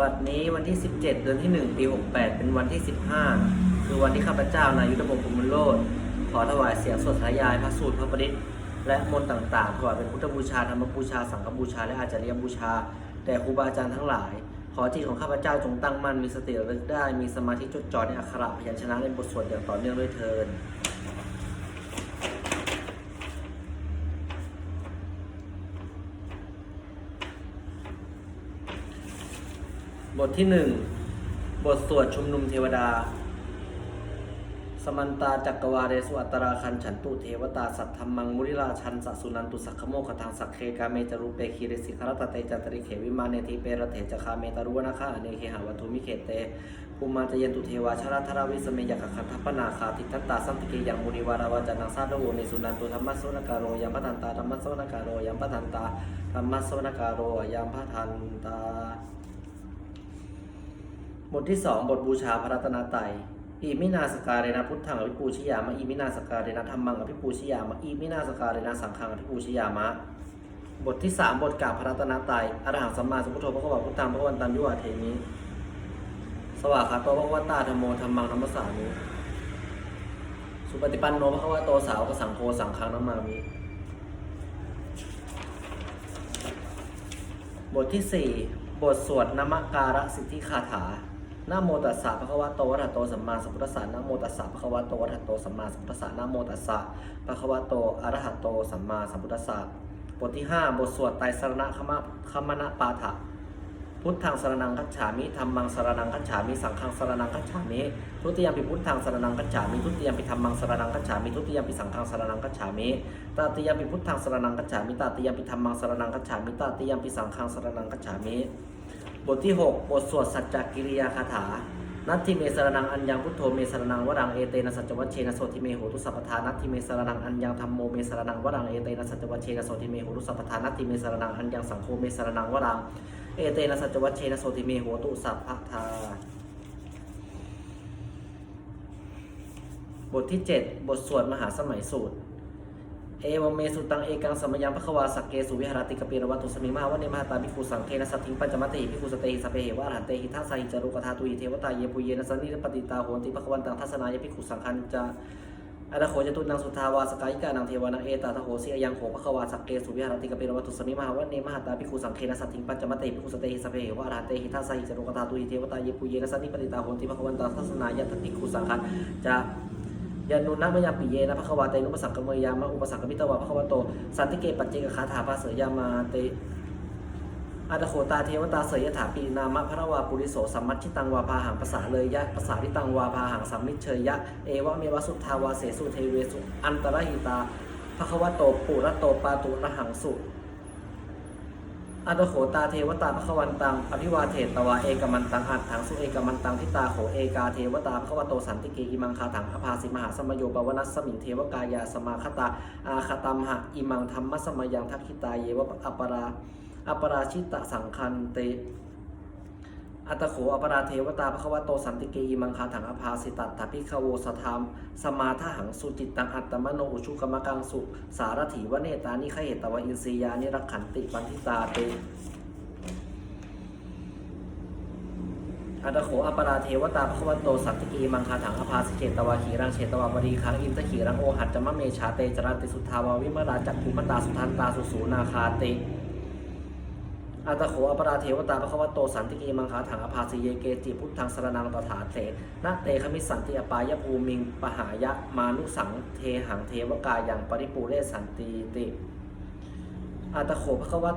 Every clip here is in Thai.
บัดนี้วันที่ 17 เดือนที่ 1 ปี 68 เป็นวันที่ 15 คือวันที่ข้าพเจ้านายยุทธพงศ์ภูมิโลดขอถวายเสียงสดทายายพระสูตรพระปริตและมนต์ต่างๆถวายเป็นพุทธบูชาธรรมบูชา สังฆบูชา และอาจาริยบูชาแด่ครูบาอาจารย์ทั้งหลาย ขอจิตของข้าพเจ้าจงตั้งมั่นมีสติระลึกได้มีสมาธิจดจ่อในอักขระพยัญชนะในบทสวดอย่างต่อเนื่องด้วยเทิน บทที่หนึ่งบทสวดชุมนุมเทวดา สมันตาจักกวาเรสุอัตราคันฉันตุเทวตาสัทธรรมังมุริราชันสัสุนันตุสักขโมคทังสักเคกาเมจรูเปคีริสิคารตเตจัตริเขวิมาเนทิเปรเถจคาเมตารุวนาคาเนเคหาวัตุมิเขเตภูมาจเยนตุเทวาชราธราวิสเมยกขันทัปนาคาติทัตตาสัมติเกยังมุนิวาราวาจันังซาโดโวเนสุนันตุธรรมะโสนการโรยัมปทันตาธรรมะโสนการโรยัมปทันตาธรรมะโสนการโรยัมปทันตา บทที่สองบทบูชาพระรัตนตรัยอีมินาสการเรนะพุทธังอภิปูชิยามะอีมินาสการเรนะธรรมังอภิปูชิยามะอีมินาสการเรนะสังฆังอภิปูชิยามะ บทที่สามบทกราบพระรัตนตรัยอรหังสัมมาสัมพุทโธพระคัมภีพุทธังพระวันตันยุวาเทมิสวากขาโตพระคัมภตาธรรมโมธรรมังธรรมสสามิสุปฏิปันโนพระคัมภโตสาวกสังโฆสังฆังนัมมามิบทที่สี่บทสวดนมการะสิทธิคาถา นะโมตัสสะภะคะวะโตอะระหะโตสัมมาสัมพุทธัสสะนะโมตัสสะภะคะวะโตอะระหะโตสัมมาสัมพุทธัสสะนะโมตัสสะภะคะวะโตอะระหะโตสัมมาสัมพุทธัสสะบทที่ห้าบทสวดไตรสรณะคมะคมนะปาฐะพุทธังสรนังคัจฉามิธัมมังสรนังคัจฉามิ สังฆังสรนังคัจฉามิ ทุติยมปิพุทธังสรนังคัจฉามิ ทุติยมปิธัมมังสรนังคัจฉามิ ทุติยมปิสังฆังสรนังคัจฉามิตติยมปิพุทธังสรนังคัจฉามิตติยมปิธัมมังสรนังคัจฉามิตติยมปิสังฆังสรนังคัจฉามิ บทที่ 6 บทสวดสัจจกิริยาคาถา นัตทิเมสรนังอัญญังพุทโธเมสรนังวรังเอเตนะสัจวัชเชนะโสทิเมโหตุสัพพทานัตทิเมสรนังอัญญังธรรมโมเมสรนังวรังเอเตนะสัจวัชเชนะโสทิเมโหตุสัพพทานัตทิเมสรนังอัญญังสังโฆเมสรนังวรังเอเตนะสัจวัชเชนะโสทิเมโหตุสัพพทาบทที่ 7 บทสวดมหาสมัยสูตร เอวเมสุตังเอกังสมยังพระควาสักเกสุวิหารติกเปรวัตุสมิมหาวันเนมหาตาภิกขุสังเทนะสัตถิงปัญจมัตติภิกขุสเตหิสเปเหวะอรหันเตหิทัสสหิจารุกธาตุหิเทวตาเยปุเยนะสันนิปติตาโหติภควันตังทัศนายภิกขุสังคันจะอนาโคจตุนังสุทาวาสกายิกานังเทวานังเอตาทโหสียังโหพระควาสักเกสุวิหารติกเปรวัตุสมิมหาวันเนมหาตาภิกขุสังเทนะสัตถิงปัญจมัตติภิกขุสเตหิสเปเหวะอรหันเตหิทัสสหิจารุกธาตุหิเทวตาเยปุเยนะสันนิปติตาโหติภควันตังทัศนายภิกขุสังคันจะ ยานุนักมยามปิเยนะพระควาเตนุปสักกเมยามะอุปสักกมิตวะพระควาโต สันติเกปัจเจกคาถาภาเสยามาเตอาตโคตาเทวตาเสยยถาปีนามะพระวาปุริโสสัมมัชชิตังวาพาหังภาษาเลยยะภาษาทิตังวาพาหังสัมมิเชยยะ เอวะเมวสุทธาวาเสสุเทเวสุ อันตรหิตาพระควาโตปุระโตปาตุระหังสุ อัตโขตาเทวตาพระควันตัง อภิวาเทตวาเอกมันตังอัดถังสุเอกมันตังทิตาโขเอกาเทวตาพระควโตสันติเกอิมังคาถังอภาสิมหาสมโยปวนัสสมิงเทวกายาสมาคตาอาคตัมหะอิมังธรรมสมยังทักขิตาเยวะอัปราอัปปราชิตะสังคันเต อัตโขอปราเทวตาพระควโตสันติเกอิมังคาถังอภาสิตัตถพิคโวสธรรม สมาทหังสุจิตตังอัตตมโนอุชุกรรมกังสุ สารถีวเนตานิขเหตวอินทรียานิรักขันติปันทิตาเตอัตโขอปราเทวตาพระควโตสัตติกีมังคาถังอภาสิเจตวาขีรังเชตวาบรีคังอินทขีรังโอหัตจมะเมชาเตจรันติสุทธาวาวิมราจักขุมตาสุทันตาสุสูนาคาติ อัตโขอปราเทวตาพระควโตสันติกีมังคาถังอภาสิเยเกจิพุทธังสรนังตถาเถนะเตคมิสันติอปายภูมิงปหายะมานุสังเทหังเทวกายังปริปูเรสันติติอัตโขพระควต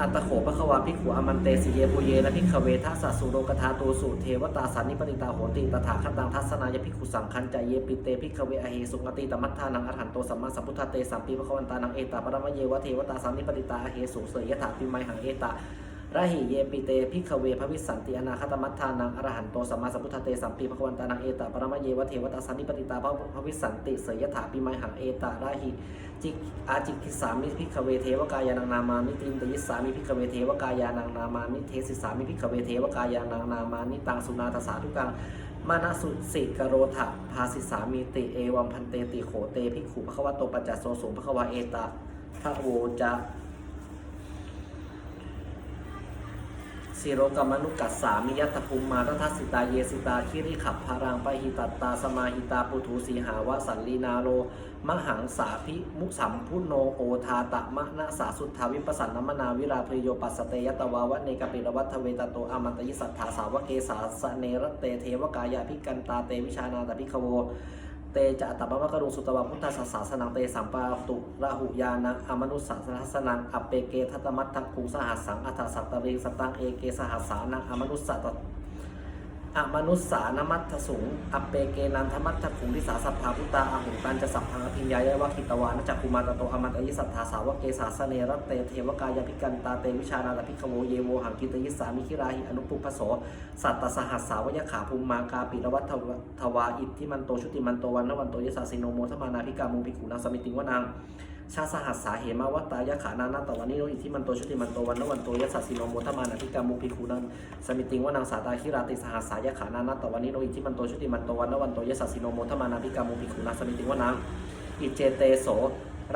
อัตโขปะควาพิขุอมันเตสิเยปุเยและพิขเวทัสสุโรกธาตูสุเทวตาสันนิปติตาโหติตถาคตังทัศนายพิขุสังคันจเยปิเตพิขเวอเหสุงติตมัทธานังอรหันโตสัมมาสัมพุทธเตสัมปีพระควันตานังเอตาปรมเยวะเทวตาสันนิปติตาอเหสุเสยยถาปิไมหังเอตา ระหิเยปิเตภิกขเวภวิสันติอนาคตมัทธานังอรหันโตสัมมาสัมพุทธเตสัมปีพระวันตานังเอตาปรมเยวะเทวตาสันนิปติตาภวิสันติเสยยถาปิไมหังเอตาระหิจิกอาจิกิสามิพิกขเวเทวกายานังนามานิตินตยิสามิพิกขเวเทวกายานังนามานิเทสิสามิพิกขเวเทวกายานังนามานิตังสุนาทสาทุกังมานะสุสิกโรถะภาสิสามิติเอวัมพันเตติโขเตภิกขุภควโตปัจจโสสุภควาเอตาทะโวจะ สิโรกรรมนุกัสสามิยัตภูมิมาตทัสสิตาเยสิตาคิริขับพารังปหิตัตตาสมาหิตาปุถุสีหาวสันลีนาโรมหังสาพิมุสัมพุโนโอทาตะมะนะสาสุทธาวิปัสสนมนาวิราพโยปัสสเตยตวาวะเนกปิรวัตเวตโตอมันตยิสัทธาสาวกเกสาสเนรเตเทวกายาภิกันตาเตวิชานาตพิขโว เตจะตับบะมะกรุงสุตวะพุทธศาสาสนังเตสัมปาตุระหุยานังอมนุสสาสนังอัปเปเกทัตมัตทัคุงสหัสสังอัฏสัตตะเริงสตังเอเกสหัสสานังอมนุสสัตะ อมนุสสานมัตถสุงอัปเปเกนันทมัตถคุงทิสาสัพพาพุตตาอหุตันจะสัพพังอภิญญายะวะคิตวานจักคุมาตโตอมันตยิสัทธาสาวกเกสาสเนรเตเทวกายภิกันตาเตวิชานาตพิขโวเยโวหังกิตยิสามิคิราหิอนุปุพโสสัตตสหัสสาวยขาภูมิมากาปิรวัตถวทวาอิทธิมันโตชุติมันโตวันนวันโตยิสาสิโนโมทมานาภิกามุภิกขุนาสมิติงวนาง ชาสหัสสาเหมาวัตตายขานานาตวันนิโนอิทธิมันโตชุติมันโตวันนวันโตยัสสิโนโมทมานาภิกามุภิกขุนาสมิติงวนางสาตาคิราติสหัสสายขานานาตวันนิโนอิทธิมันโตชุติมันโตวันนวันโตยัสสิโนโมทมานาภิกามุภิกขุนาสมิติงวนางอิเจเตโส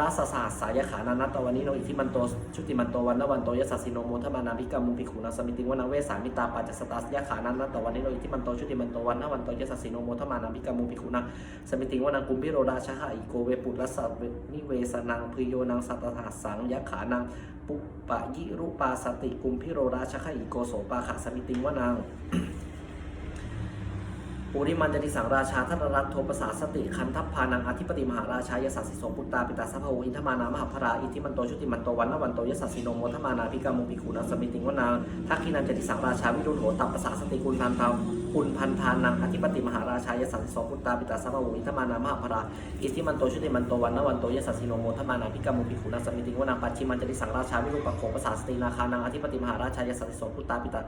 ราสสหัสายขานานัตตวันนี้โนอิทิมันโตชุติมันโตวันนวันโตยสสสิโนโมทมานาภิกามุภิกขุนาสมิติงวนาเวสามิตาปัจจสตัสยขานานัตตวันนี้โนอิทิมันโตชุติมันโตวันนวันโตยสสสิโนโมทมานาภิกามุภิกขุนาสมิติงวนากุมพิโรราชหะอิโกเวปุตรสัพนิเวสนังพโยนังสัตตหัสสังยขานังปุปปะยิรุปาสติกุมพิโรราชหะอิโกโสปาขาสมิติงวนาง ปุริมันจติสังราชาทัตรัตโทปสาสติคันทัพพานังอธิปติมหาราชายสัสสิโสปุตตาปิตาสัพพโวอินทมานามหาภราอิทิมันโตชุติมันโตวันนวันโตยสัสสิโนโมทมานาภิกามุภิขุนัสสมิติงวนาทักขินันจติสังราชาวิรุณโหตัปปสาสติกุลพันทา คุณพันธานังอธิปติมหาราชายสัสสิโสปุตตาปิตาสัพพโวอินทมานามหาภราอิทธิมันโตชุติมันโตวันนวันโตยสัสสิโนโมทมานาภิกามุภิขุนัสมิติวนาปัจฉิมันจติสังราชาวิรุณปโขปสาสตินาคานังอธิปติมหาราชายสัสสิโสปุตตาปิตา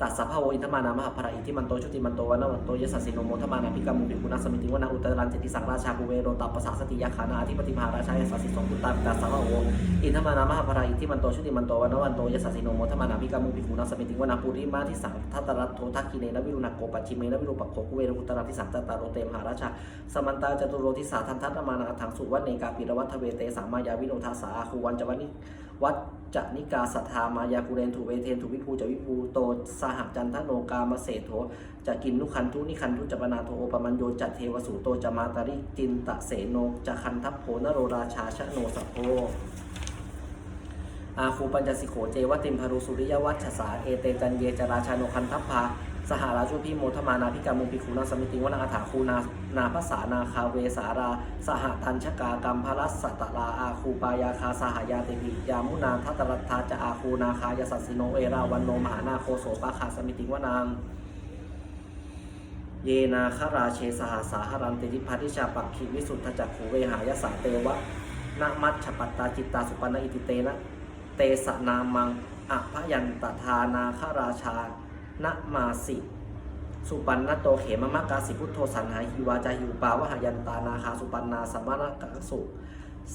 ตัสสัพพโวอินทมานามหาภราอิทธิมันโตชุติมันโตวันนวันโตยสัสสิโนโมทมานาภิกามุภิขุนัสมิติวนาอุตรันจติสังราชาภูเวโรตัปปสาสติยาขานาอธิปติมหาราชายสัสสิโสปุตตาปิตาสัพพโวอินทมานามหาภราอิทธิมันโตชุติมันโตวันนวันโตยสัสสิโนโมทมานาภิกามุภิขุนัสมิติวนาปุริมาทิสังทัตตรัตโททักขิเนนวิรุณโกปัจฉิเมนวิรุปโคกุเวรุตระทิสังตตาโรเตมหาราชาสมันตาจตุโรทิสาทันทัตมานาทังสุวัตเนกาปิรวัตเวเตสังมายาวิโนทาสาคูวันจวันิวัจจนิกาสัทธามายากุเรนถูเวเทนถูวิภูจวิภูโตสหจันทโนกามเศโธจะกินนุคันทุนิคันทุจปนาโทโอปมัญโยจัตเทวสูโตจะมาตาริจินตะเสโนจะคันทัพโพนโรราชาชะโนสัพโพอาคูปัญจสิโขเจวติมพารุสุริยวัชสาเอเตจันเยจราชาโนคันทัพพา สหราชุพิโมทมานาพิกามุปิคูนาสมิติวนาอาถาคูนานาภาษานาคาเวสารา สหตัญชกากรรมพลัสสตลาอาคูปายาคาสหายาติปิยามุนาทัตรัตถาจะอาคูนาคายสัสสิโนเอราวันโนมหานาโคโสปาคาสมิติวนางเยนาคราเชสหาสาหรันติทิพัทิชาปักขิวิสุทธจักขูเวหายสาเตวะนะมัชฉปัตตาจิตตาสุปันอิติเตนะ เตสนามังอภยันตทานาคราชา นะมาสิ สุปันนโตเขมมะกาสิพุทโธสันหาหิวาจาหิวปาวหายันตานาคาสุปันนาสัมมะกังสุ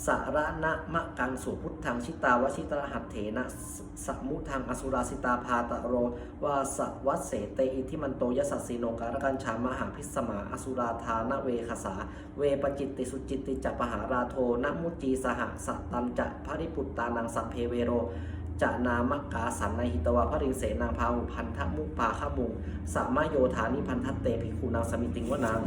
สารณะมะกังสุพุทธังชิตาวชิตรหัตเถนะสสมุทังอสุราสิตาพาตะโรวาสวัสเสเตอิทิมันโตยสัสสีโนการกันชามหาพิสมาอสุราธานเวคสา เวปจิตติสุจิตติจัปหาราโทนะมุจีสหสตันจะภริปุตตานังสัพเพเวโร จะนามกาสันในหิตวาพระริงเสนาพาหุพันธมุปาขมุงสามาโยธานิพันธเตภิกขุนางสมิติงวนาง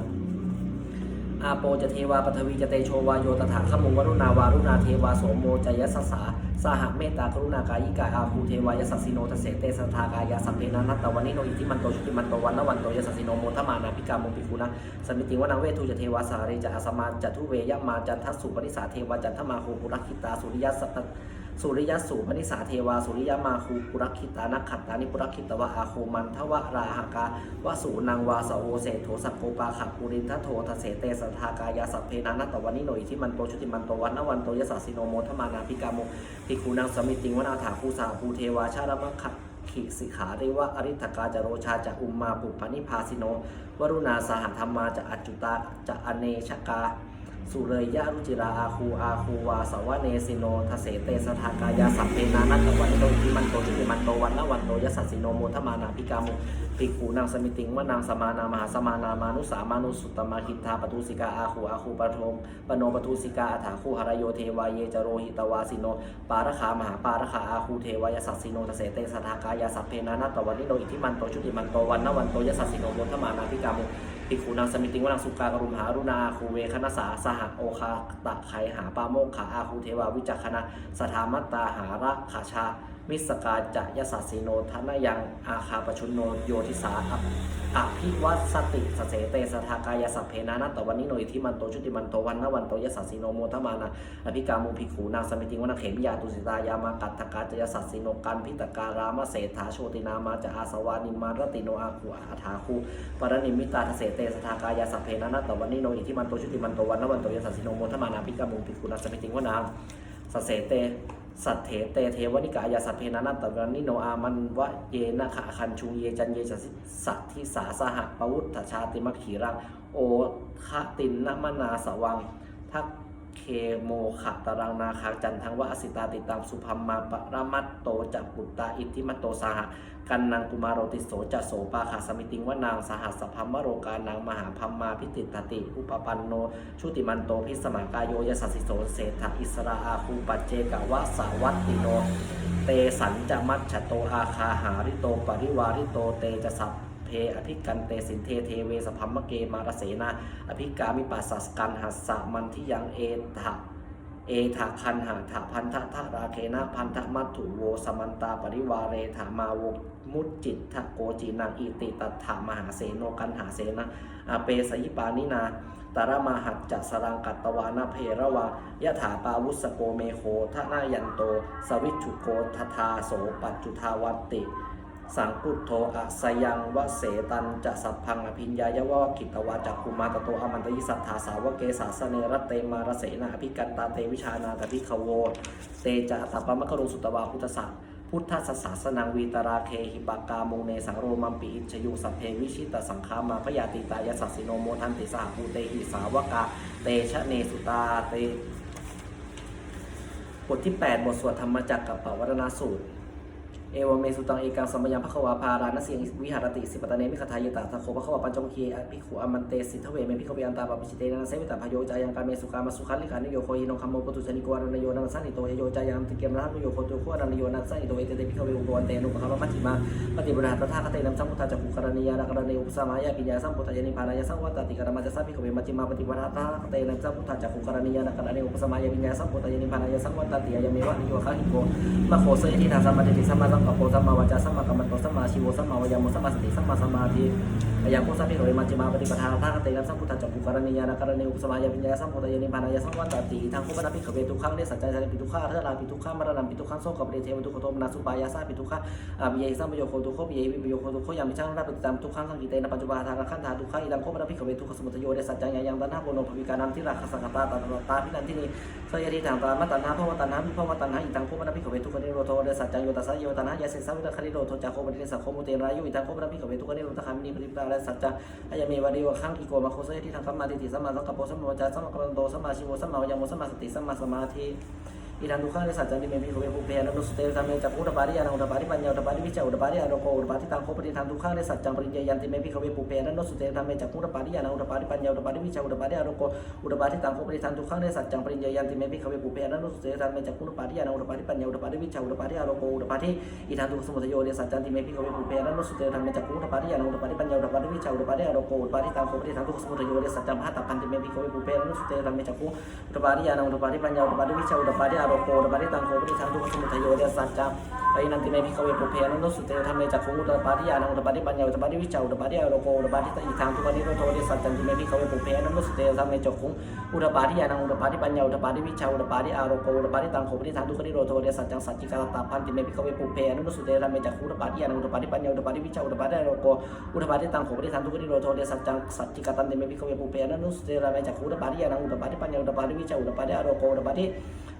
อาโปจะเทวาปทวีจะเตโชวาโยตถาขมุงวรุณาวารุณาเทวาโสโมจยสสาสหเมตตากรุณากายิกาอาภูเทวายสัสสิโนทเสเตสทากายาสัพเพนานัตตวันนิโนอิทิมันโตชุติมันโตวันนวันโตยสัสสิโนโมทมานาภิกามุปิคุนะสมิติวนาเวทุจะเทวาสาเรจะอาสมาจัตุเวยมาจันทสุปนิสาเทวาจันทมาโคปุรักขิตาสุริยสัต สุริยสูปนิสาเทวา สุริยมาคูปุรักขิตานักขัตตานิปุรักขิตวะอาโคมันทวะราหกาวสูนังวาสโวเศโถสัพโปาขับปุรินทโททเสเตสทากายาสัพเพนานัตตวันนิโนอิที่มันโตชุติมันโตวันนวันโตยสัสิโนโมทมานาภิกาโมภิกขุนังสมิติงวนาถาภูสาภูเทวาชารมะขัดขิสิขาเรวะอริทกาจโรชาจะอุมมาปุปปนิพาสิโน วรุณาสหธรรมาจะอัจจุตาจะอเนชกา สุเรยยะรุจิราอาคูอาคูวาสวะเนสิโนทเสเตสทากายาสัพเพนานัตตะวันโตทิมันโตจิมันโตวันละวันโตยสัสสิโนโมทมานาพิกามุ ภิกขูนางสมิติงวานางสมานามหาสมานามานุสามานุสุตตมาคิทธาปทุสิกาอาคูอาคูปะทมปโนปทุสิกาอัฏฐาคูหรโยเทวายเยจโรหิตวาสิโน ปารคามหาปารคาอาคูเทวายสัสสิโนทเสเตสทากายาสัพเพนานัตวันนิโนอิทิมันโตจุติมันโตวันละวันโตยสัสสิโนโมทมานาพิกามุภิกขุนางสมิติงวนังสุกากรุมหารุณาอาคูเวคณสาสหโอคาตะไขหาปาโมกขาอาคูเทวาวิจักขณะสถามัตตาหาระขาชา มิสกาจะยสัสสิโนทนยังอาคาปชุนโนโยทิสาอัปอภิวัสติสเสเตสทากายสัพเพนานัตวันนิโนอิทิมันโตชุติมันโตวันนวันโตยสัสสิโนโมทมานาอภิกามุภิกขุนางสมิติงวนังเขมยาตุสิตายามากัตถกาจยสัสสิโนกันพิตการามเศรษฐาโชตินามาจะอาสวานิมารติโนอาคูอาถาคูปรณิมิตาทเสเตสทากายาสัพเพนานัตวันนิโนอิทิมันโตชุติมันโตวันนวันโตยสัสสิโนโมทมานาภิกามุภิกขุนางสมิติงวนาง สเสเต สัตเถเตเทวนิกายาสัพเพนานัตตวันนิโนอามันวะเยนะขะคันชูเยจันเยสสิสัทธิสาสหปวุฒชาติมัคขีรังโอคะตินนมนาสวังทักเคโมขะตรังนาคาจันทังวะอสิตาติตามสุพัมมาปรมัตโตจักปุตตาอิทธิมัตโตสหะ กันนังกุมารโรติโสจะโสปาขาสมิติงวะนางสหัสพัมมโรกานางมหาพัมมาพิติตติ อุปปันโน ชุติมันโตพิสมากายโยยสัสสิโสเศรษฐอิสราอาคูปัจเจกวะสาวัตติโน เตสัญจะมัชฉโตอาคาหาริโตปริวาริโตเตจะสัพเพอภิกันเตสินเทเทเวสพัมมะเกมารเสนา อภิกามิปัสสกันหัสสะมันทิยังเอทะ เอทะคันหาถะพันธะทะราเคนะพันธมัตถุโวสมันตาปริวาเรถามาวมุจจิตทะโกจีนังอิติตัตถามหาเสโนกันหาเสนะอาเปสยิปานินาตารมาหัจจสรังกัตวานาเพระวายะถาปาวุสโกเมโคทนายันโต สวิชุโกททาโสปัจจุทาวัตติ สังกุตโทอสยังวะเสตันจะสัพพังอภิญญายวะกิตวาจักคุมาตโตอมันตยิสัทธาสาวะเกสาสเนรเตมารเสนาอภิกันตาเตวิชานาตภิกขโวเตจะตัปปะมะกรุสุตวาพุทธสัพุทธสสาสนังวีตราเคหิปากามุงเนสังโรมัมปิอิชยุสัพเพวิชิตสังขามาพยาติตายสัสสิโนโมทันติสหภูเตหิสาวกาเตชะเนสุตาเตบทที่ 8 บทสวดธรรมจักรกับปวัรณสูตร เอวเมสุตังเอกังสมยังพระควาพารานเสียงวิหารติสิปตะเนมิคทายตาทะโคพระควาปัญจมคีอภิขุอมันเตสิทเวเมพิขเวอันตาปปิชิเตนะเสวิตาพโยจายังกาเมสุกามาสุขันลิขานิโยโคยิโนคัมโมปตุชนิโกอนันโยนัสสันติโตเอโยจายังติเกมรัตโยโคตุโคอนันโยนัสสันติโตเอเตเตพิขเวอุปวันเตนุปะคามัจิมาปฏิบุญหาตถาคเตนัมสัมพุทธาจักขุกรณียานากรณีอุปสมายาปิญญาสัมพุทธายานิพานายาสังวัตติกรมัจจสัพพิขเวมัจิมาปฏิบุญหาตถาคเตนัมสัมพุทธาจักขุกรณียานากรณีอุปสมายาปิญญาสัมพุทธายานิพานายาสังวัตติยาเมวะนิโยคะหิโกมะโคเสยทิฏฐาสัมมาทิฏฐิสัมมาสังกัปโปสัมมาวจาสัมมากัมมันโตสัมมาชีวสัมมาวายามสัมมาสติสัมมาสมาธิอายังพุทธะพิโรยมัจจิมาปฏิปทาทาคเตนัมสัมพุทธจักขุกรณียานากรณีอุปสมายาปิญญาสัมพุทธยานิพานายาสังวัตติทางผู้บรรพิขเวทุกขังเนสัจจายปิทุกขาเทราปิทุกขามรณะปิทุกขังโสกับเรเทวทุกขโทมนาสุปายาสาปิทุกขะอาบิเยสัมปโยโคทุกขบิเยวิปโยโคทุกขยามิชังราปิตามทุกขังสังกิเตนปัจจุบันทางขันธาทุกขะอิดังโคบรรพิขเวทุกขสมุทโยเดสัจจายยังตันหาโกโนภวิกานันทิราคสังกตาตาตาพินันทินี สยติทางตามาตันหาภวตันหาวิภวตันหาอิตังโคบรรพิขเวทุกขนิโรโทเดสัจจายโยตัสสะโยตันหายาเสสาวิตคณิโรโทจาโคบรรทิสักโคมุเตรายุอิตังโคบรรพิขเวทุกขนิโรตคามินีปริปตาและสัจจะอายเมวะดิวะขังอิโกมะโคสยติทางกัมมาติติสัมมาสังกัปโปสัมมาจาสัมมากัมมันโตสัมมาชิโวสัมมาวายามสัมมาสติสัมมาสมาธิ อิทันทุกขังในสัจจันติเมพิโคเวภูเพนะนุสเตสัมเมจักขุตปาริยานังอุตปาริปัญญาอุตปาริวิจาอุตปาริอารโกอุตปาริตังโคปฏิทันทุกขังในสัจจังปริญญายันติเมพิโคเวภูเพนะนุสเตสัมเมจักขุตปาริยานังอุตปาริปัญญาอุตปาริวิจาอุตปาริอารโกอุตปาริตังโคปฏิทันทุกขังในสัจจังปริญญายันติเมพิโคเวภูเพนะนุสเตปาริยานังอุตปาริปัญญาอุตปาริวิจาอุตปาริอารโกอุตปาริอิทันทุกสมุทโยเดสัจจันติเมพิโคเวภูเพนะนุสเตสัมเมจักขุตปาริยานังโกอุตปาริตังโคปิทันทุกสมุทโยเดสัจจันจักขุอุตปาริยานังอุตปาริปัญญาอุตปาริวิจาอุตปาริอารโกอุตปาริตังโคปฏิทันทุกสมุทโยเดสัจจังไปนันติเมพิขเวปุเพนนโนสุเตธรรมเมจักขุอุตปาริยานังอุตปาริปัญญาอุตปาริวิจาอุตปาริอโรโกอุตปาริตอิทางทุกนิโรโทเดสัจจันติเมพิขเวปุเพนนโนสุเตธรรมเมจักขุอุตปาริยานุตปาริปัญญาอุตปาริวิจาอุตปาริอโรโกอุตปาริตังโคปิทางทุกนิโรโทเดสัจจังสัจจิกาตาพันติเมพิขเวปุเพนนโนสุเตธรรมเมจักขุอุตปาริยานังอุตปาริปัญญาอุตปาริวิจาอุตปาริอโรโกอุตปาริตังโคปิทางทุกนิโรโทเดสัจจังสัจจิกาตันติเมพิขเวปุเพนนโนสุเตธรรมเมจักขุอุตปาริยานุตปาริปัญญาอุตปาริวิจาอุตปาริอโรโกริอีทางทุกคนที่เรทำไม่มีปฏิปทาเดียสัจจันเตเมพิขเวปุเพอนันตุสเตรัมเมจักขุตปาริยานังอุตปาริปัญญาอุตปาริวิชาอุตาริอารโกอุตาริตังโปฏิทางทุกคนที่เราทำไม่มีปฏิปทาเดียสัจจังภาเวตพันธิเมพิขเวปุเพอนันตุสเตรัมเตปาริยานังอุตปากอุตปาริตังโขปฏิทางทุกคนที่เร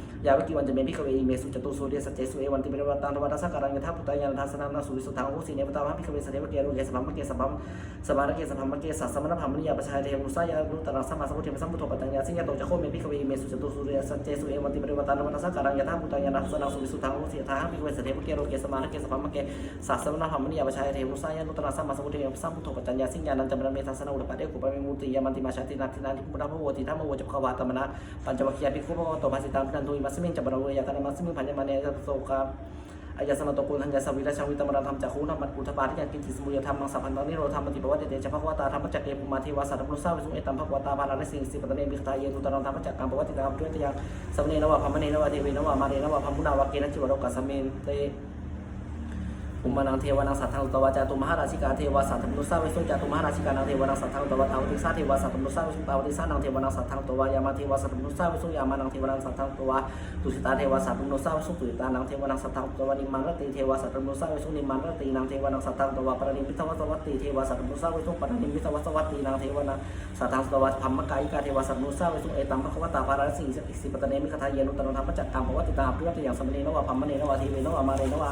ยาวิกิวันจะเมพิขเวอิเมสุจตุสุเรสเจสุเอวันติเมรวัตังทวัตสักการังยถาพุตตายานทัสนานาสุวิสุทังโหสีเนปตาวะพิขเวสเนวเกรุเยสพัมมะเกสพัมสมารเกสพัมมะเกสัสมณพัมมณียาปชายเทมุสายานุตระสัมมาสัมพุทธสัมพุทโธปัตตัญญาสิญญาโตจะโคเมพิขเวอิเมสุจตุสุเรสเจสุเอวันติเมรวัตังทวัตสักการังยถาพุตตายานทัสนาสุวิสุทังโหสีทาหังพิขเวสเนวเกรุเยสมารเกสพัมมะเกสัสมณพัมมณียาปชายเทมุสายานุตระสัมมาสัมพุทธสัมพุทโธปัตตัญญาสิญญานันจมรเมทัสนาอุปปะเดกุปะเมมุติยามันติมาชาตินาทินาทิพุทธพระโวติธรรมโวจัปขวาตมนะปัญจวัคคียภิกขุพะโตภาสิตังพินันทุอิมัสมิงจับบารเวยาตานามัสมิงพันยมาเนสัตโสกาอายาสมาตโกุลทัญญาสวิราชวิตมรธรรมจักขุนมัตกุทปาทิยากินจิสมุยธรรมังสัพพันตนิโรธรรมติปวัตเตชะภควตาธรรมจักเกปุมาเทวาสัตตพุทธาวิสุเอตัมภควตาภาราณสิงสิปตเนมิขตาเยตุตรังธรรมจักกังปวัติตามด้วยตยังสมเนนวะพัมมเนนวะเทวีนวะมาเนนวะพัมมุนาวะเกนจิวโรกัสเมนเต อุมานังเทวานังสัทธังตวาจาตุมหาราชิกาเทวาสัทธังนุสาวิสุจาตุมหาราชิกานังเทวานังสัทธังตวาทาวติสาเทวาสัทธังนุสาวิสุตาวติสานังเทวานังสัทธังตวายามาเทวาสัทธังนุสาวิสุยามานังเทวานังสัทธังตวาตุสิตาเทวาสัทธังนุสาวิสุตุสิตานังเทวานังสัทธังตวานิมันรติเทวาสัทธังนุสาวิสุนิมันรตินังเทวานังสัทธังตวาปริมิทวัสวัตติเทวาสัทธังนุสาวิสุปริมิทวัสวัตตินังเทวานังสัทธังตวาพัมมกายิกาเทวาสัทธังนุสาวิสุเอตัมภควตาภาราสิสิปตเนมิขทาเยนุตรังธรรมจักกังปวัติตาเพื่อที่อย่างสมเนนวะพัมมเนนวะเทเวนวะมาเรนวะ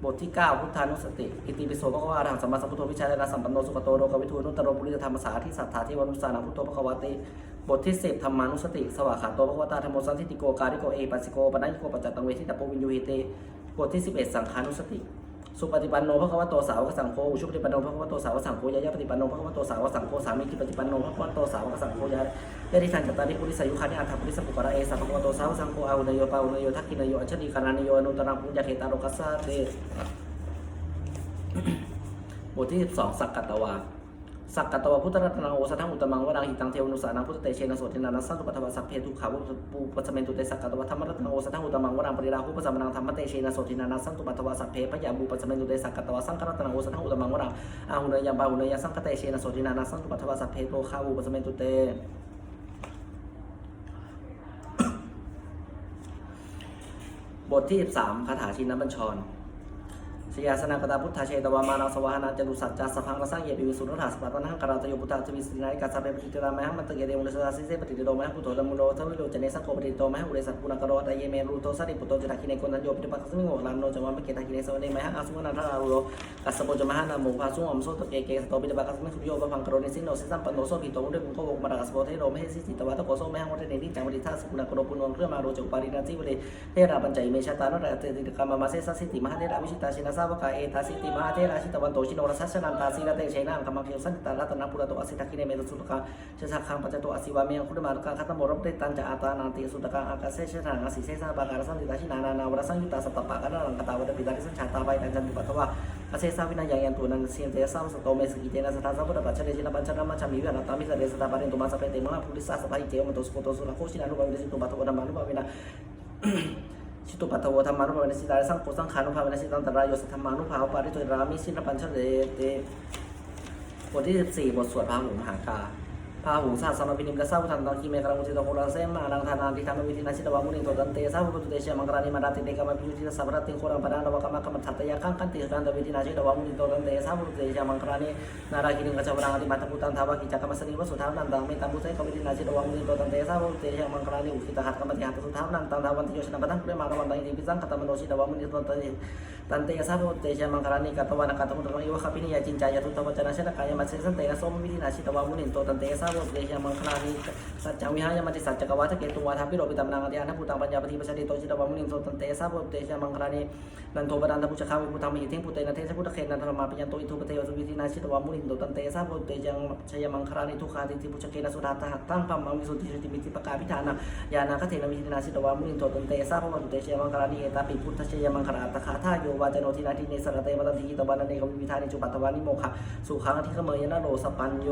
สัมปะกัมปิสัมปะเวทิอัปมาโนจวรโนโอภาโซโรเกปตุระโหสิกติกะไมวะเทวนังเกโกนันโยอัญญาสิวัตโกโกนันโยติตังยาสมโตโกนันยาสอัญญาโกนันโยตะเววนามังอโหสิเตบทที่ 9 พุทธานุสติ อิติปิโสภควาอรหังสัมมาสัมพุทโธวิชาและสัมปันโนสุขโตโรกวิทูนุตโรปุริยธรรมสาธิสัทธาที่วานุสานังพุทโธภควาติ บทที่ 10ธรรมานุสติ สวากขาโตภควตาธรรมโสันทิติโก การิโกเอปัสสิโกปนัญญิโกปัจจตังเวทิตาโปวินยูหิเต บทที่ 11 สังขานุสติ สุปฏิปันโนพระควโตสาวกสังโฆอุชุปฏิปันโนพระควโตสาวกสังโฆยะยะปฏิปันโนพระควโตสาวกสังโฆสามีจิปฏิปันโนพระควโตสาวกสังโฆยะยะทิสันจตานิปุริสายุคานิอัฏฐปุริสปุกระเอสัพพะโตสาวกสังโฆอาหุนโยปาหุนโยทักขินโยอัจฉริกานานิโยอนุตตรังปุญญาเขตาโรกัสสะเตบทที่12สักกัตตวา สักกตวพุทธรัตนโอสัทธังอุตมังวรังหิตังเทวนุสานังพุทธเตเชนะโสตินานัสสันตุปัทวาสัพเพทุขาวุปูปัสเมนตุเตสักกตวธรรมรัตนโอสัทธังอุตมังวรังปริราหุปสัมมนังธรรมเตเชนะโสตินานัสสันตุปัทวาสัพเพพยาบูปัสเมนตุเตสักกตวสังฆรัตนโอสัทธังอุตมังวรังอาหุเนยามบาหุเนยสังฆเตเชนะโสตินานัสสันตุปัทวาสัพเพโตขาวูปัสเมนตุเตบทที่ 13คาถาชินบัญชร ชยาสนากตาพุทธเชตวามานาสวาหนาจตุสัจจาสพังรสังเยปิวสุนุทัสปะตนังกราตโยพุทธาทวิสินายกัสสะเปปฏิตรามะหัมมันตเกเดมุลสาสิเสปติโตมะพุทโธธรรมุโลทวิโลจเนสังโฆปฏิโตมะอุเรสัพพุนกโรตะเยเมรุโตสัริปุตโตจตาคิเนโกนันโยปิปัสสมิโงลันโนจามะมะเกตาคิเนสวเนมะหังอาสุวนันทารุโรกัสสะโปจมะหานามุภาสุอมโสตะเกเกสโตปิปัสสมิสุโยบะพังกโรเนสิโนสิสัมปันโนโสปิโตมุเรมุโคโกมะรัสโปเทโรมะเฮสิจิตวะตะโกโสมะหังวัตเนนิจังวติทัสปุนกโรปุนวงเครื่องมาโรจุปารินาจิวเลเทราปัญจอิเมชาตานะระเตติกามะมาเสสสิติมหาเทระวิชิตาชินาสาวกาเอทาสิติมหาเทระชิตวันโตชิโนรัสัชนันตาสีระเตเชนะกัมมังเคียวสันตารัตนปุระโตอสิตาคิเนเมตุสุตกาชะสักขังปัจจโตอสิวามียงคุตมารกังคัตมรบเตตันจะอาตานันติสุตกังอากาเสชนะอาสิเสสะปะการสันติตาชินานานาวรสังยุตาสัตตปะกันนังกตาวดปิตาริสัญชาตาไปตันจันตุปัทวะอาเสสาวินายังยันตุนันเสียนเตสามสโตเมสกิเตนะสัทธาสัพพุทธปัจเจเนจินปัญชนะมัจฉามิวิหารตามิสเดสตาปารินตุมาสเปเตมะปุริสาสภาอิเจวมตุสโกโตสุรโคชินานุภาวิสิตุปัทวะธรรมานุภาวินา ชิตุปัตโวธรรมานุภาเวนะสิตาสังโฆสังขานุภาเวนะสิตังตรายโยสัทธรรมานุภาวปาริโตรามิสินปัญชเลเตบทที่14บทสวดพระหุมหากา พาหุสาสมาพินิมกสาวุทันตังคีเมกรังมุติตโหราเสมานังทานาทิธานุวิธินาสิตวามุนิโตตันเตสาวุตุเตเชมังกรานิมาราติเตกามาพิจุติสัพพะติงโครังปดานวะกามะกามะทัตยาคังคันติรันตวิธินาสิตวามุนิโตตันเตสาวุตุเตเชมังกรานินาราคินิงกัจจวรังอติมัตตพุตังทาวะกิจักกามะสนิวะสุทานันตังเมตัมบุเสกวิธินาสิตวามุนิโตตันเตสาวุตุเตเชมังกรานิอุคิตะหัตกามะติหัตสุทานันตังทาวันติโยชนะปะทังเปรมาระวันตังอิติปิสังคตมโนสิตวามุนิโตตันเต Tante ya sabu te ya mangkarani kata wana kata mun terang iwa kapini ya cinca ya tuta wacana sena kaya mas sen te ya somu mini nasi tawa munin to tante ya sabu โวตุเตชะมังคลานิสัจจวิหารยมติสัจจกวาทเกตุวาทาปิโรปิตัมนังอธิอานะภูตังปัญญาปฏิปัสสติโตจิตวามุนิโสตันเตสาโวตุเตชมังคลานินันโทปดันตพุชคาวิพุทธังมิหิเทงพุเตนะเทสพุทธเขนันธรรมาปิยันโตอิทุปเตวสุวิธินาชิตวามุนิโสตันเตสาโวตุเตจังชยมังคลานิทุกขาติติพุชเกนะสุดาตหัตตังปัมมังวิสุทธิติมิติปกาพิธานังยานาคเทนะมิหินาชิตวามุนิโสตันเตสาโวตุเตชะมังคลานิเอตาปิพุทธชยมังคลาตคาทาโยวาจโนทินาทิเนสรเตมตันติตวานันเนกวิวิธานิจุปัตตวานิโมคะสุขังอธิขเมยนะโลสปัญโย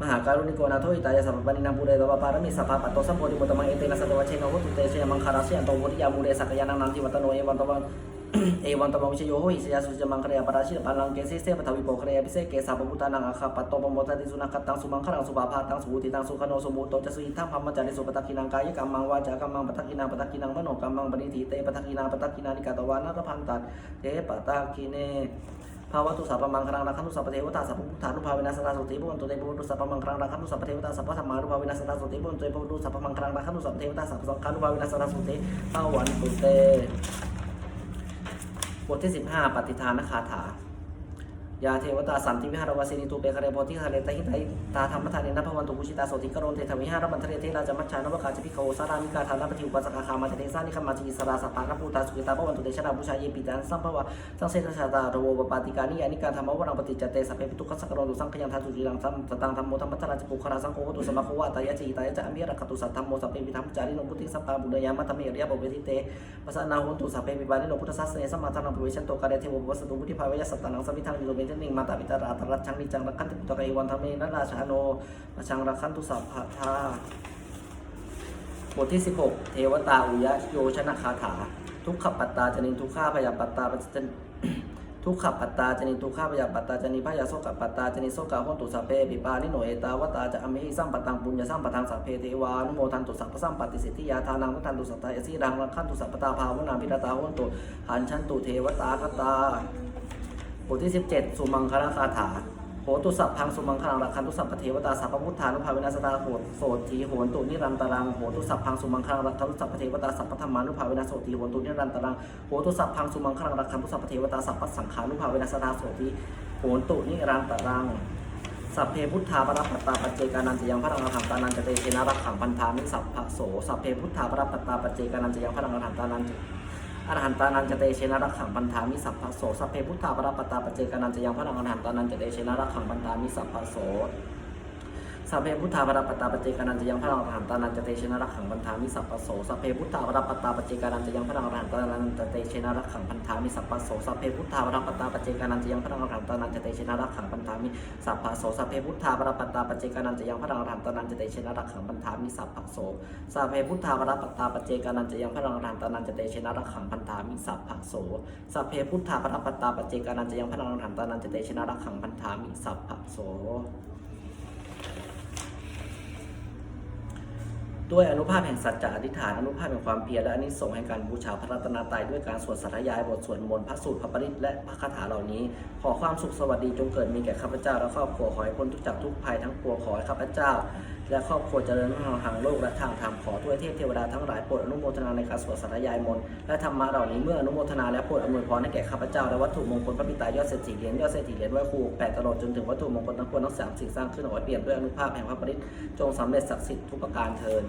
มหาการุณิโกนาโทอิตายาสัพพานินังปุเรตวะปารมิสัพพะปัตโตสัมโพธิมุตมังเอเตนะสัตวะเชนะโหตุเตชะมังคาราเสยันโตโพธิยามูเรสักยานังนันทิวัตโนเอวันตวันเอวันตวังวิชโยโหหิสยาสุจมังคเรยปราชิตปาลังเกเสเสปทวิโปคเรยพิเศษเกสาปพุตานังอาคาปัตโตปโมทติสุนัขตังสุมังคลังสุภาภาตังสุวุติตังสุขโนสุมุตโตจะสุหิทังพัมมจาริสุปตักินังกายกัมมังวาจากัมมังปตักินังปตักินังมโนกัมมังปณิทิเตปตักินังปตักินานิกาตวานัตพันตันเทปตักิเน ภาวะตุสัพพมังครังรักขันตุสัพพเทวตาสัพพุทธานุภาเวนัสนาสุติบุญตุเตปุณตุสัพพมังครังรักขันตุสัพพเทวตาสัพพธรรมานุภาเวนัสนาสุติบุญตุเตปุณตุสัพพมังครังรักขันตุสัพพเทวตาสัพพสังฆานุภาเวนัสนาสุติภาวันตุเตบทที่สิบห้าปฏิทานคาถา ยาเทวตาสันติวิหารวาสินิตุเปคเรโพธิคาเลตหิตาตาธรรมทานินพวันตุกุชิตาโสติกโรนเทธวิหารมันทะเลเทราจมัชชานวกาจพิโคสารามิกาธานาปฏิอุปสกาคามาเทเทสานิคมาจิสราสัพพานภูตาสุกิตาพวันตุเตชนาบูชาเยปิตันสัมภวะสังเสตชาตาโรวปปาติกานิยานิการธรรมวรังปฏิจเตสัพเพปิตุกขสักโรตุสังขยังทัตุจิรังสัมสตังธรรมโมธรรมตราจปุคราสังโฆตุสมะโควาตายะจิตายะจะอมิรักตุสัตธรรมโมสัพเพปิธรรมจาริโนพุทธิสัพพาบุญญามัตเมริยะบเวทิเตปัสสนาหุนตุสัพเพปิบาลิโนพุทธสัสเนสัมมาทานังปุเวชันโตกาเดเทววัสตุพุทธิภาเวยสัตตานังสัมมิทังวิโรเมจนิงมาตาปิตาราตรัชังนิจังรักขันติปุตตะไกวันธรรมเนราชาโนราชังรักขันตุสัพพะทาบทที่ 16 เทวตาอุยะโยชนะคาถา ทุกขปัตตาจนินทุกข้าพยาปัตตาปัจจนทุกขปัตตาจนินทุกข้าพยาปัตตาจนิพยาโสกปัตตาจนิโสกาหุนตุสัพเพปิปาลิโนเอตาวตาจะอเมหิสัมปตังปุญญาสัมปทังสัพเพเทวานุโมทันตุสัพพสัมปติสิทธิยาทานังพุทธันตุสัตตายสีรังรักขันตุสัพพตาภาวนาพิรตาหุนตุหันชันตุเทวตาคตา บทที่ 17 สุมังคลคาถา โหตุสัพพังสุมังคลังรักขันตุสัพพเทวตาสัพพพุทธานุภาเวนัสตาโหตโสทีโหนตุนิรันตรัง โหตุสัพพังสุมังคลังรักขันตุสัพพเทวตาสัพพธรรมานุภาเวนัสโสทีโหนตุนิรันตรัง โหตุสัพพังสุมังคลังรักขันตุสัพพเทวตาสัพพสังขานุภาเวนัสตาโสทีโหนตุนิรันตรังสัพเพพุทธาปรัปตตาปัจเจกานันจะยังพระรังอรหันตานันจะเตเชนะรักขังพันธามิสัพพะโส สัพเพพุทธาปรัปตตาปัจเจกานันจะยังพระรังอรหันตานัน อรหันตานันจะเตเชนะรักขังปันธามิสัพพะโสสัพเพพุทธาปรปตาปเจกานันจะยังพระนางอรหันตานันจะเตเชนะรักขังปันธามิสัพพะโส สัพเพพุทธาปรปตตาปเจกานันจะยังพระอรหันตานันจะเตชนะรักขังปันธามิสัพพะโสสัพเพพุทธาปรปตตาปเจกานันจะยังพระอรหันตานันจะเตชนะรักขังปันธามิสัพพะโสสัพเพพุทธาปรปตตาปเจกานันจะยังพระอรหันตานันจะเตชนะรักขังปันธามิสัพพะโสสัพเพพุทธาปรปตตาปเจกานันจะยังพระอรหันตานันจะเตชนะรักขังปันธามิสัพพะโสสัพเพพุทธาปรปตตาปเจกานันจะยังพระอรหันตานันจะเตชนะรักขังปันธามิสัพพะโสสัพเพพุทธาปรปตตาปเจกานันจะยังพระนังหันตานันจะเตชนะรักขังพันธามิสัพพโส ด้วยอนุภาพแห่งสัจจะอธิษฐานอนุภาพแห่งความเพียรและอนิสงส์แห่งการบูชาพระรัตนตรัยด้วยการสวดสาธยายบทสวดมนต์พระสูตรพระปริตและพระคาถาเหล่านี้ ขอความสุขสวัสดีจงเกิดมีแก่ข้าพเจ้าและครอบครัวขอให้พ้นทุกจากทุกภัยทั้งปวงขอให้ข้าพเจ้า และครอบครัวเจริญรุ่งเรืองทางโลกและทางธรรมขอทั่วยเทพเทวดาทั้งหลายโปรดอนุโมทนาในการสวดสารยายมนต์และธรรมะเหล่านี้เมื่ออนุโมทนาและโปรดอำนวยพรให้แก่ข้าพเจ้าและวัตถุมงคลพระปิตายอดเศรษฐีเหรียญยอดเศรษฐีเหรียญไหว้ครูแปดตลอดจนถึงวัตถุมงคลทั้งปวงทั้งสามสิ่งสร้างขึ้นเอาไว้เปลี่ยนด้วยอนุภาพแห่งพระปริศจงสำเร็จศักดิ์สิทธิ์ทุกประการเทิน